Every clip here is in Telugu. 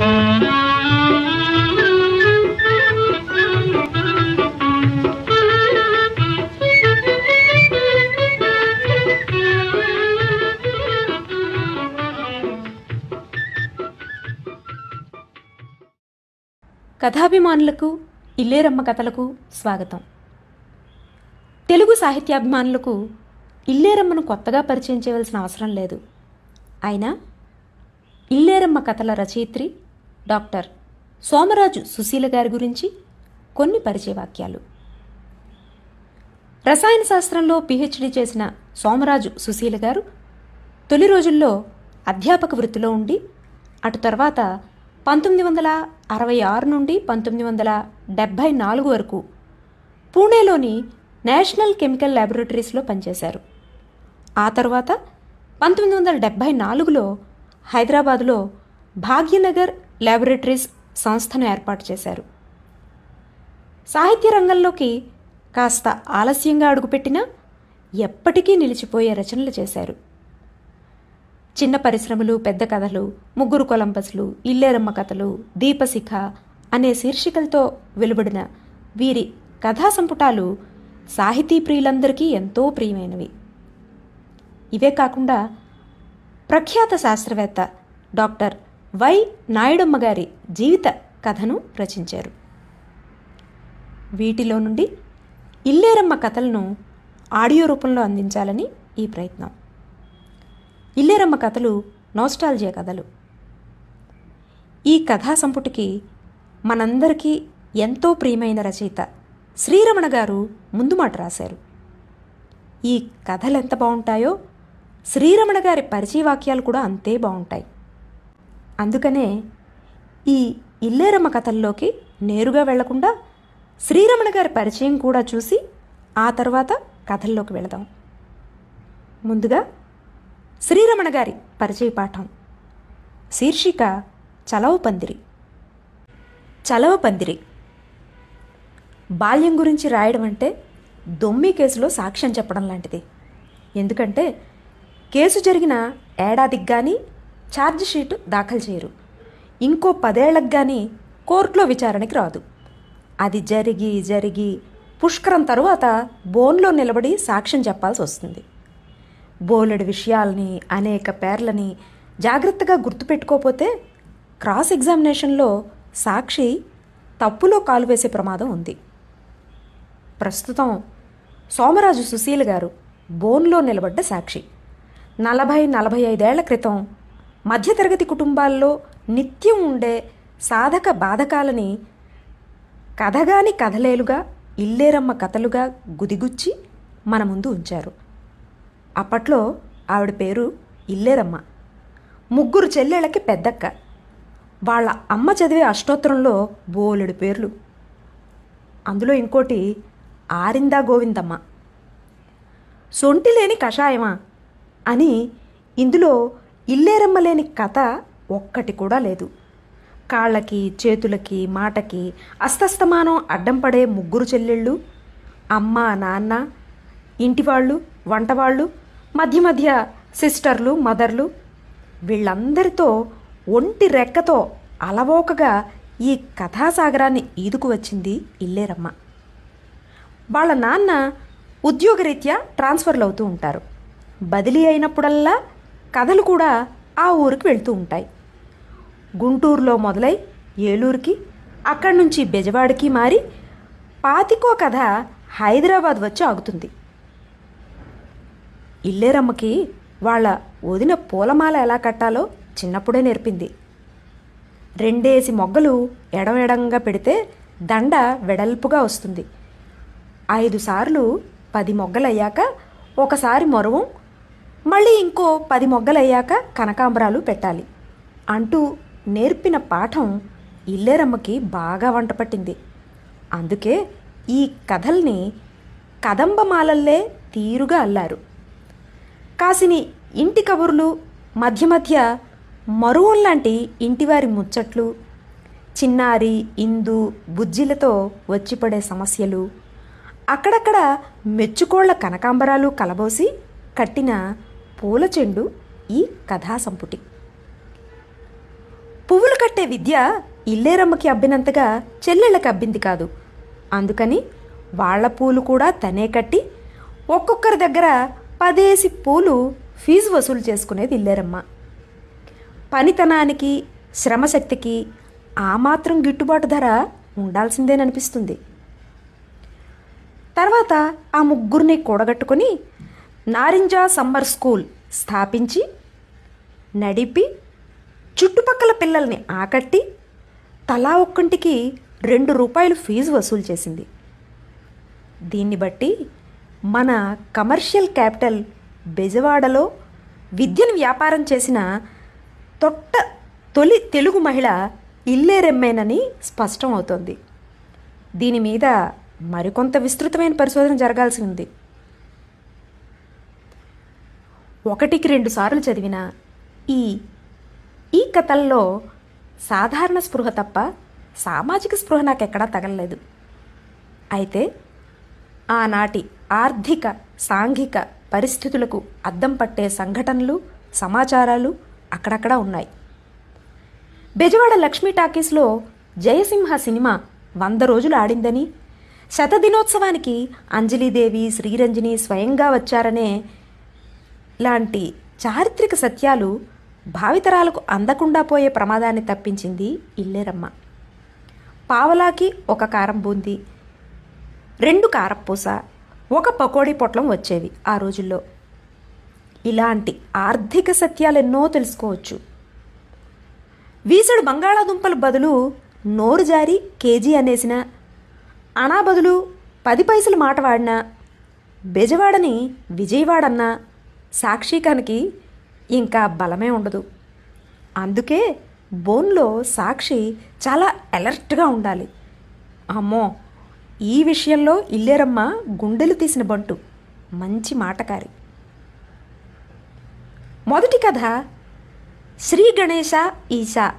కథాభిమానులకు ఇల్లేరమ్మ కథలకు స్వాగతం. తెలుగు సాహిత్యాభిమానులకు ఇల్లేరమ్మను కొత్తగా పరిచయం చేయవలసిన అవసరం లేదు. అయినా ఇల్లేరమ్మ కథల రచయిత్రి డాక్టర్ సోమరాజు సుశీల గారి గురించి కొన్ని పరిచయ వాక్యాలు రసాయన శాస్త్రంలో పిహెచ్డి చేసిన సోమరాజు సుశీల గారు తొలి రోజుల్లో అధ్యాపక వృత్తిలో ఉండి అటు తర్వాత పంతొమ్మిది వందల అరవై ఆరు నుండి పంతొమ్మిది వందల డెబ్భై నాలుగు వరకు పూణేలోని నేషనల్ కెమికల్ ల్యాబొరేటరీస్లో పనిచేశారు. ఆ తర్వాత పంతొమ్మిది వందల డెబ్భై నాలుగులో హైదరాబాదులో భాగ్యనగర్ ల్యాబొరేటరీస్ సంస్థను ఏర్పాటు చేశారు. సాహిత్య రంగంలోకి కాస్త ఆలస్యంగా అడుగుపెట్టినా ఎప్పటికీ నిలిచిపోయే రచనలు చేశారు. చిన్న పరిశ్రమలు పెద్ద కథలు ముగ్గురు కొలంబస్లు ఇల్లేరమ్మ కథలు దీపశిఖ అనే శీర్షికలతో వెలువడిన వీరి కథా సంపుటాలు సాహితీ ప్రియులందరికీ ఎంతో ప్రియమైనవి. ఇవే కాకుండా ప్రఖ్యాత శాస్త్రవేత్త డాక్టర్ వై నాయుడమ్మ గారి జీవిత కథను రచించారు. వీటిలో నుండి ఇల్లేరమ్మ కథలను ఆడియో రూపంలో అందించాలని ఈ ప్రయత్నం. ఇల్లేరమ్మ కథలు నోస్టాల్జియా కథలు. ఈ కథా సంపుటికి మనందరికీ ఎంతో ప్రియమైన రచయిత శ్రీరమణ గారు ముందు మాట రాశారు. ఈ కథలు ఎంత బాగుంటాయో శ్రీరమణ గారి పరిచయ వాక్యాలు కూడా అంతే బాగుంటాయి అందుకనే ఈ ఇల్లేరమ్మ కథల్లోకి నేరుగా వెళ్ళకుండా శ్రీరమణ గారి పరిచయం కూడా చూసి ఆ తర్వాత కథల్లోకి వెళదాం. ముందుగా శ్రీరమణ గారి పరిచయ పాఠం. శీర్షిక చలవ పందిరి. చలవ పందిరి. బాల్యం గురించి రాయడం అంటే దొమ్మి కేసులో సాక్ష్యం చెప్పడం లాంటిది. ఎందుకంటే కేసు జరిగిన ఏడాదికి కానీ ఛార్జ్ షీట్ దాఖలు చేయరు. ఇంకో పదేళ్ళకు కానీ కోర్టులో విచారణకి రాదు. అది జరిగి జరిగి పుష్కరం తరువాత బోన్లో నిలబడి సాక్ష్యం చెప్పాల్సి వస్తుంది. బోలెడు విషయాల్ని అనేక పేర్లని జాగ్రత్తగా గుర్తుపెట్టుకోకపోతే క్రాస్ ఎగ్జామినేషన్లో సాక్షి తప్పులో కాలు వేసే ప్రమాదం ఉంది. ప్రస్తుతం సోమరాజు సుశీల్ గారు బోన్లో నిలబడ్డ సాక్షి. నలభై నలభై ఐదేళ్ళ క్రితం మధ్యతరగతి కుటుంబాల్లో నిత్యం ఉండే సాధక బాధకాలని కథగాని కథలేలుగా ఇల్లేరమ్మ కథలుగా గుదిగుచ్చి మన ముందు ఉంచారు. అప్పట్లో ఆవిడ పేరు ఇల్లేరమ్మ. ముగ్గురు చెల్లెళ్ళకి పెద్దక్క. వాళ్ళ అమ్మ చదివే అష్టోత్తరంలో బోలెడు పేర్లు. అందులో ఇంకోటి ఆరిందా గోవిందమ్మ. సొంటి లేని కషాయమా అని ఇందులో ఇల్లేరమ్మ లేని కథ ఒక్కటి కూడా లేదు. కాళ్ళకి చేతులకి మాటకి అస్తస్తమానం అడ్డం పడే ముగ్గురు చెల్లెళ్ళు అమ్మ నాన్న ఇంటివాళ్ళు వంటవాళ్ళు మధ్య మధ్య సిస్టర్లు మదర్లు వీళ్ళందరితో ఒంటి రెక్కతో అలవోకగా ఈ కథాసాగరాన్ని ఈదుకు వచ్చింది ఇల్లేరమ్మ. వాళ్ళ నాన్న ఉద్యోగరీత్యా ట్రాన్స్ఫర్లు అవుతూ ఉంటారు. బదిలీ అయినప్పుడల్లా కథలు కూడా ఆ ఊరికి వెళ్తూ ఉంటాయి. గుంటూరులో మొదలై ఏలూరుకి అక్కడి నుంచి బెజవాడకి మారి పాతికో కథ హైదరాబాద్ వచ్చి ఆగుతుంది. ఇల్లేరమ్మకి వాళ్ళ వదిన పూలమాల ఎలా కట్టాలో చిన్నప్పుడే నేర్పింది. రెండేసి మొగ్గలు ఎడం ఎడంగా పెడితే దండ వెడల్పుగా వస్తుంది. ఐదు సార్లు పది మొగ్గలయ్యాక ఒకసారి మొరవం మళ్ళీ ఇంకో పది మొగ్గలయ్యాక కనకాంబరాలు పెట్టాలి. అంటూ నేర్పిన పాఠం ఇల్లేరమ్మకి బాగా వంట పట్టింది. అందుకే ఈ కథల్ని కదంబమాలల్లే తీరుగా అల్లారు. కాసిని ఇంటి కబుర్లు మధ్య మధ్య మరువుల్లాంటి ఇంటివారి ముచ్చట్లు చిన్నారి ఇందు బుజ్జిలతో వచ్చిపడే సమస్యలు అక్కడక్కడ మెచ్చుకోళ్ళ కనకాంబరాలు కలబోసి కట్టిన పూల చెండు ఈ కథా సంపుటి పువ్వులు కట్టే విద్య ఇల్లేరమ్మకి అబ్బినంతగా చెల్లెళ్ళకి అబ్బింది కాదు. అందుకని వాళ్ళ పూలు కూడా తనే కట్టి ఒక్కొక్కరి దగ్గర పదేసి పూలు ఫీజు వసూలు చేసుకునేది ఇల్లేరమ్మ. పనితనానికి శ్రమశక్తికి ఆ మాత్రం గిట్టుబాటు ధర ఉండాల్సిందేననిపిస్తుంది. తర్వాత ఆ ముగ్గురిని కూడగట్టుకొని నారింజ సమ్మర్ స్కూల్ స్థాపించి నడిపి చుట్టుపక్కల పిల్లల్ని ఆకట్టి తలా ఒక్కంటికి రెండు రూపాయలు ఫీజు వసూలు చేసింది. దీన్ని బట్టి మన కమర్షియల్ క్యాపిటల్ బెజవాడలో విద్యను వ్యాపారం చేసిన తొట్ట తొలి తెలుగు మహిళ ఇల్లేరెమ్మేనని స్పష్టం అవుతోంది దీని మీద మరికొంత విస్తృతమైన పరిశోధన జరగాల్సి ఉంది. ఒకటికి రెండు సార్లు చదివిన ఈ ఈ కథల్లో సాధారణ స్పృహ తప్ప సామాజిక స్పృహ నాకు ఎక్కడా తగలలేదు. అయితే ఆనాటి ఆర్థిక సాంఘిక పరిస్థితులకు అద్దం పట్టే సంఘటనలు సమాచారాలు అక్కడక్కడ ఉన్నాయి. బెజవాడ లక్ష్మీ టాకీస్లో జయసింహ సినిమా వంద రోజులు ఆడిందని శతదినోత్సవానికి అంజలీదేవి శ్రీరంజని స్వయంగా వచ్చారనే లాంటి చారిత్రక సత్యాలు భావితరాలకు అందకుండా పోయే ప్రమాదాన్ని తప్పించింది ఇల్లేరమ్మ. పావలాకి ఒక కారం బూంది రెండు కారపూస ఒక పకోడీ పొట్లం వచ్చేవి ఆ రోజుల్లో. ఇలాంటి ఆర్థిక సత్యాలెన్నో తెలుసుకోవచ్చు. వీసుడు బంగాళాదుంపల బదులు నోరు జారి కేజీ అనేసిన అనా బదులు పది పైసలు మాట వాడినా బెజవాడని విజయవాడన్నా సాక్షికానికి ఇంకా బలమే ఉండదు. అందుకే బోన్లో సాక్షి చాలా అలర్ట్గా ఉండాలి. అమ్మో! ఈ విషయంలో ఇల్లేరమ్మ గుండెలు తీసిన బంటు. మంచి మాటకారి. మొదటి కథ శ్రీ గణేశ ఈశా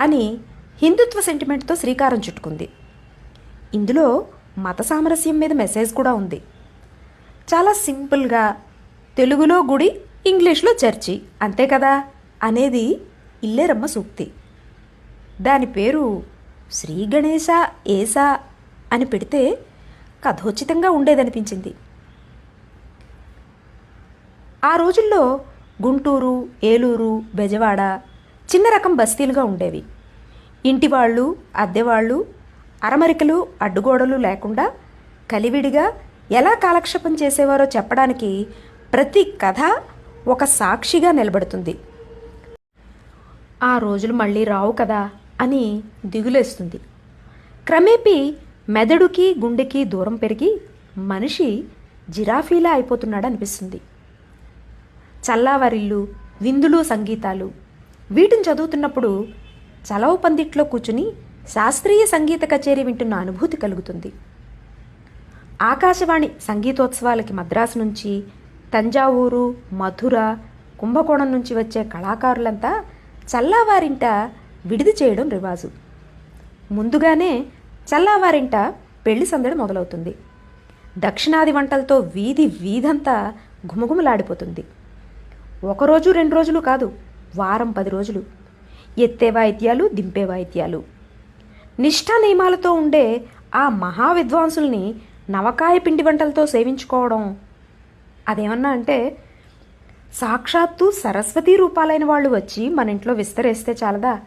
అని హిందుత్వ సెంటిమెంట్తో శ్రీకారం చుట్టుకుంది. ఇందులో మత సామరస్యం మీద మెసేజ్ కూడా ఉంది. చాలా సింపుల్గా తెలుగులో గుడి ఇంగ్లీష్లో చర్చి. అంతే కదా? అనేది ఇల్లేరమ్మ సూక్తి. దాని పేరు శ్రీ గణేశ ఏసా అని పెడితే కథోచితంగా ఉండేదనిపించింది. ఆ రోజుల్లో గుంటూరు ఏలూరు బెజవాడ చిన్న రకం బస్తీలుగా ఉండేవి. ఇంటివాళ్ళు అద్దెవాళ్ళు అరమరికలు అడ్డుగోడలు లేకుండా కలివిడిగా ఎలా కాలక్షేపం చేసేవారో చెప్పడానికి ప్రతి కథ ఒక సాక్షిగా నిలబడుతుంది. ఆ రోజులు మళ్ళీ రావు కదా అని దిగులేస్తుంది. క్రమేపీ మెదడుకి గుండెకి దూరం పెరిగి మనిషి జిరాఫీలా అయిపోతున్నాడు అనిపిస్తుంది. చల్లావరిల్లు విందులు సంగీతాలు వీటిని చదువుతున్నప్పుడు చలవ పందిట్లో కూర్చుని శాస్త్రీయ సంగీత కచేరీ వింటున్న అనుభూతి కలుగుతుంది. ఆకాశవాణి సంగీతోత్సవాలకి మద్రాసు నుంచి తంజావూరు మధుర కుంభకోణం నుంచి వచ్చే కళాకారులంతా చల్లావారింట విడిది చేయడం రివాజు. ముందుగానే చల్లావారింట పెళ్ళి సందడి మొదలవుతుంది. దక్షిణాది వంటలతో వీధి వీధంతా ఘుమఘుమలాడిపోతుంది. ఒకరోజు రెండు రోజులు కాదు వారం పది రోజులు. ఎత్తే వాయిద్యాలు దింపే వాయిద్యాలు. నిష్ఠా నియమాలతో ఉండే ఆ మహా విద్వాంసుల్ని నవకాయ పిండి వంటలతో సేవించుకోవడం అదేమన్నా అంటే సాక్షాత్తు సరస్వతీ రూపాలైన వాళ్ళు వచ్చి మన ఇంట్లో విస్తరేస్తే చాలదా?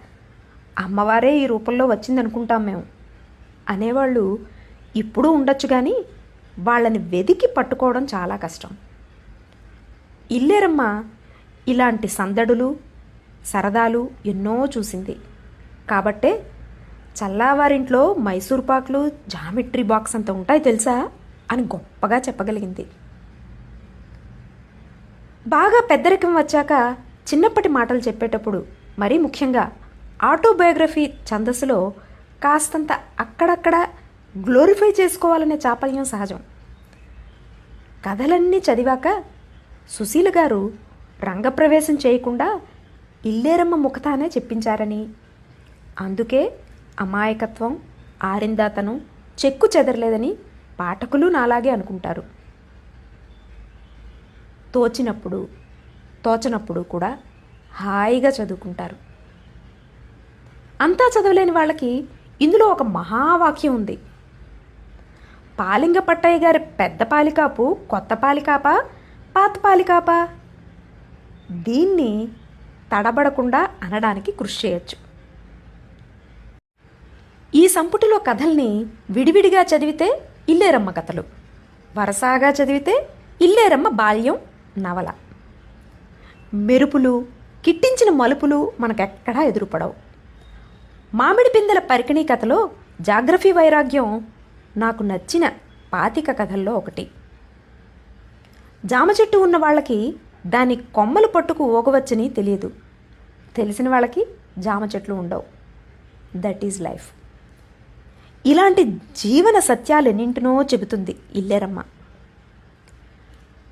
అమ్మవారే ఈ రూపంలో వచ్చిందనుకుంటాం మేము. అనేవాళ్ళు ఇప్పుడు ఉండొచ్చు కానీ వాళ్ళని వెదికి పట్టుకోవడం చాలా కష్టం. ఇల్లేరమ్మ ఇలాంటి సందడులు సరదాలు ఎన్నో చూసింది. కాబట్టే చల్లావారింట్లో మైసూర్ పాకులు జామెట్రీ బాక్స్ అంత ఉంటాయి తెలుసా? అని గొప్పగా చెప్పగలిగింది. బాగా పెద్దరికం వచ్చాక చిన్నప్పటి మాటలు చెప్పేటప్పుడు మరీ ముఖ్యంగా ఆటోబయోగ్రఫీ ఛందస్సులో కాస్తంత అక్కడక్కడ గ్లోరిఫై చేసుకోవాలనే చాపల్యం సహజం. కథలన్నీ చదివాక సుశీల గారు రంగప్రవేశం చేయకుండా ఇల్లేరమ్మ ముఖతానే చెప్పించారని. అందుకే అమాయకత్వం ఆరిందాతనం చెక్కు చెదరలేదని పాఠకులు నాలాగే అనుకుంటారు. తోచినప్పుడు తోచనప్పుడు కూడా హాయిగా చదువుకుంటారు. అంతా చదవలేని వాళ్ళకి ఇందులో ఒక మహావాక్యం ఉంది. పాలింగ పట్టయ్య గారి పెద్ద పాలికాపు కొత్త పాలికాప పాత పాలికాపా? దీన్ని తడబడకుండా అనడానికి కృషి చేయొచ్చు. ఈ సంపుటిలో కథల్ని విడివిడిగా చదివితే ఇల్లేరమ్మ కథలు. వరసాగా చదివితే ఇల్లేరమ్మ బాల్యం నవల. మెరుపులు కిట్టించిన మలుపులు మనకెక్కడా ఎదురుపడవు. మామిడి పిందెల పరికిణీ కథలో జాగ్రఫీ వైరాగ్యం నాకు నచ్చిన పాతిక కథల్లో ఒకటి. జామ చెట్టు ఉన్న వాళ్ళకి దాని కొమ్మలు పట్టుకు ఊగవచ్చని తెలియదు. తెలిసిన వాళ్ళకి జామ చెట్లు ఉండవు. దట్ ఈజ్ లైఫ్ ఇలాంటి జీవన సత్యాలెన్నింటినో చెబుతుంది ఇల్లేరమ్మ.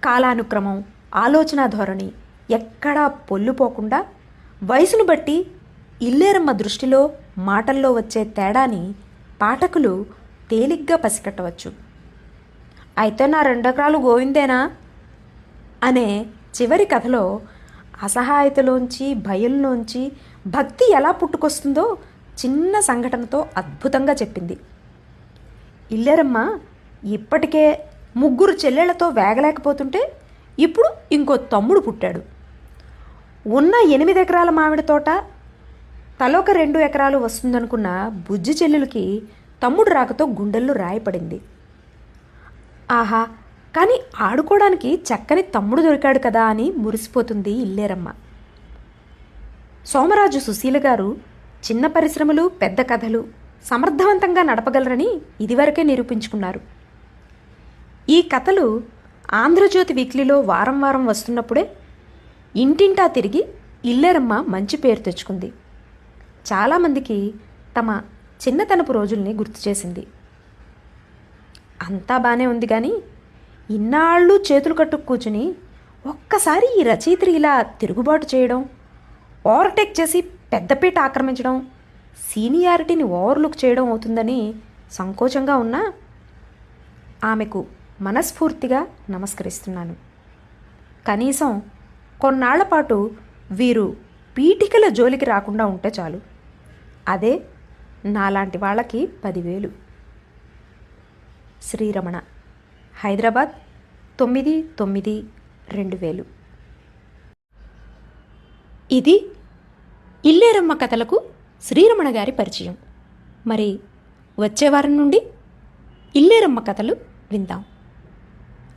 కాలానుక్రమం ఆలోచన ధోరణి ఎక్కడా పొల్లుపోకుండా వయసును బట్టి ఇల్లేరమ్మ దృష్టిలో మాటల్లో వచ్చే తేడాని పాఠకులు తేలిగ్గా పసికట్టవచ్చు. అయితే నా రెండెకరాలు గోవిందేనా? అనే చివరి కథలో అసహాయతలోంచి భయంలోంచి భక్తి ఎలా పుట్టుకొస్తుందో చిన్న సంఘటనతో అద్భుతంగా చెప్పింది. ఇల్లేరమ్మ ఇప్పటికే ముగ్గురు చెల్లెళ్ళతో వేగలేకపోతుంటే ఇప్పుడు ఇంకో తమ్ముడు పుట్టాడు. ఉన్న ఎనిమిది ఎకరాల మామిడి తోట తలొక రెండు ఎకరాలు వస్తుందనుకున్న బుజ్జి చెల్లెలకి తమ్ముడు రాకతో గుండెల్లో రాయపడింది. ఆహా కానీ ఆడుకోవడానికి చక్కని తమ్ముడు దొరికాడు కదా అని మురిసిపోతుంది ఇల్లేరమ్మ. సోమరాజు సుశీల గారు చిన్న పరిశ్రమలు పెద్ద కథలు సమర్థవంతంగా నడపగలరని ఇదివరకే నిరూపించుకున్నారు. ఈ కథలు ఆంధ్రజ్యోతి వీక్లీలో వారం వారం వస్తున్నప్పుడే ఇంటింటా తిరిగి ఇల్లెరమ్మ మంచి పేరు తెచ్చుకుంది. చాలామందికి తమ చిన్నతనపు రోజుల్ని గుర్తు చేసింది. అంతా బాగానే ఉంది కానీ ఇన్నాళ్ళు చేతులు కట్టుకు కూర్చుని ఒక్కసారి ఈ రచయిత్రి ఇలా తిరుగుబాటు చేయడం ఓవర్టేక్ చేసి పెద్దపీట ఆక్రమించడం సీనియారిటీని ఓవర్లుక్ చేయడం అవుతుందని సంకోచంగా ఉన్నా ఆమెకు మనస్ఫూర్తిగా నమస్కరిస్తున్నాను. కనీసం కొన్నాళ్ళ పాటు వీరు పీఠికల జోలికి రాకుండా ఉంటే చాలు. అదే నాలాంటి వాళ్ళకి పదివేలు. శ్రీరమణ హైదరాబాద్ తొమ్మిది తొమ్మిది రెండు వేలు. ఇది ఇల్లేరమ్మ కథలకు శ్రీరమణ గారి పరిచయం. మరి వచ్చే వారం నుండి ఇల్లేరమ్మ కథలు విందాం.